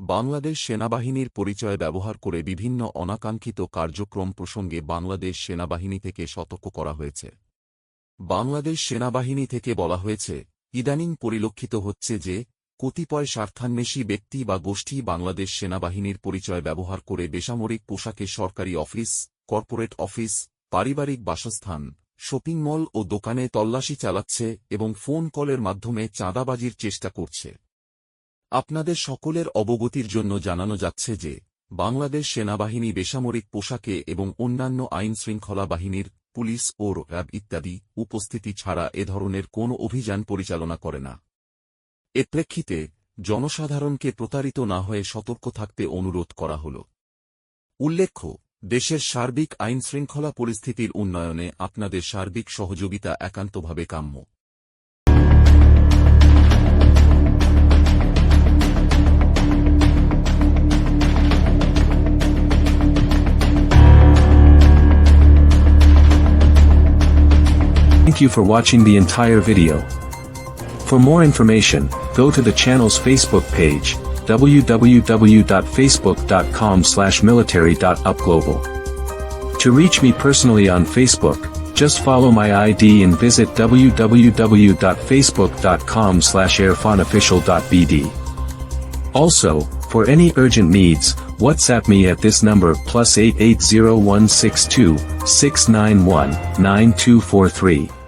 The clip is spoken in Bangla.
বাংলাদেশ সেনাবাহিনীর পরিচয় ব্যবহার করে বিভিন্ন অনাকাঙ্ক্ষিত কার্যক্রম প্রসঙ্গে বাংলাদেশ সেনাবাহিনী থেকে সতর্ক করা হয়েছে। বাংলাদেশ সেনাবাহিনী থেকে বলা হয়েছে, ইদানিং পরিলক্ষিত হচ্ছে যে, কতিপয় স্বার্থান্বেষী ব্যক্তি বা গোষ্ঠী বাংলাদেশ সেনাবাহিনীর পরিচয় ব্যবহার করে বেসামরিক পোশাকে সরকারি অফিস, কর্পোরেট অফিস, পারিবারিক বাসস্থান, শপিং মল ও দোকানে তল্লাশি চালাচ্ছে এবং ফোন কলের মাধ্যমে চাঁদাবাজির চেষ্টা করছে। আপনাদের সকলের অবগতির জন্য জানানো যাচ্ছে যে, বাংলাদেশ সেনাবাহিনী বেসামরিক পোশাকে এবং অন্যান্য আইন শৃঙ্খলা বাহিনীর, পুলিশ ও র্যাব ইত্যাদি উপস্থিতি ছাড়া এ ধরনের কোনো অভিযান পরিচালনা করে না। এ প্রেক্ষিতে, জনসাধারণকে প্রতারিত না হয়ে সতর্ক থাকতে অনুরোধ করা হল। উল্লেখ্য, দেশের সার্বিক আইন শৃঙ্খলা পরিস্থিতির উন্নয়নে আপনাদের সার্বিক সহযোগিতা একান্তভাবে কাম্য। Thank you for watching the entire video. For more information, go to the channel's Facebook page, www.facebook.com slash military.upglobal. To reach me personally on Facebook, just follow my ID and visit www.facebook.com slash airfonofficial.bd. Also, for any urgent needs, WhatsApp me at this number plus 880162 691 9243.